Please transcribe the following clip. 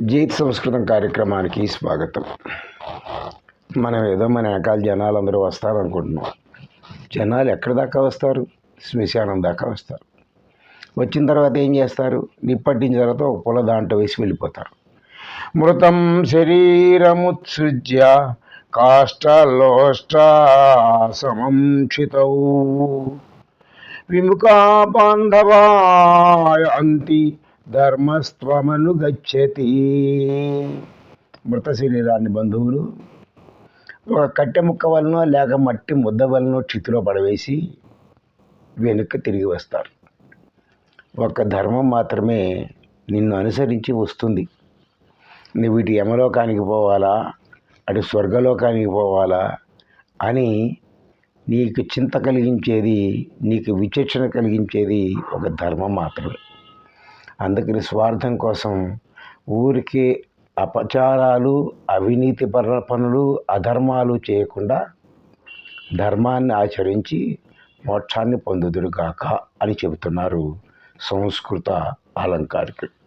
జీత్ సంస్కృతం కార్యక్రమానికి స్వాగతం. మనం ఏదో మన వెనకాల జనాలు అందరూ వస్తారనుకుంటున్నాం. జనాలు ఎక్కడి దాకా వస్తారు? శ్మశానం దాకా వస్తారు. వచ్చిన తర్వాత ఏం చేస్తారు? నిప్పట్టిన తర్వాత ఒక పొల దాంట్లో వేసి వెళ్ళిపోతారు. మృతం శరీరముత్సృజ్య కాష్టలోష్ట సమంక్షితౌ విముఖా బాంధవాయ అంతి ధర్మస్త్వమను గచ్చతి. మృత శరీరాన్ని బంధువులు ఒక కట్టె ముక్క వలన లేక మట్టి ముద్ద వలన చితిలో పడవేసి వెనుక్కి తిరిగి వస్తారు. ఒక ధర్మం మాత్రమే నిన్ను అనుసరించి వస్తుంది. నువ్వు ఇటు యమలోకానికి పోవాలా? అటు స్వర్గలోకానికి పోవాలా? అని నీకు చింత కలిగించేది నీకు విచక్షణ కలిగించేది ఒక ధర్మం మాత్రమే. అందుకని స్వార్థం కోసం ఊరికే అపచారాలు అవినీతి పర పనులు అధర్మాలు చేయకుండా ధర్మాన్ని ఆచరించి మోక్షాన్ని పొందుదురుగాక అని చెబుతున్నారు సంస్కృత అలంకారికులు.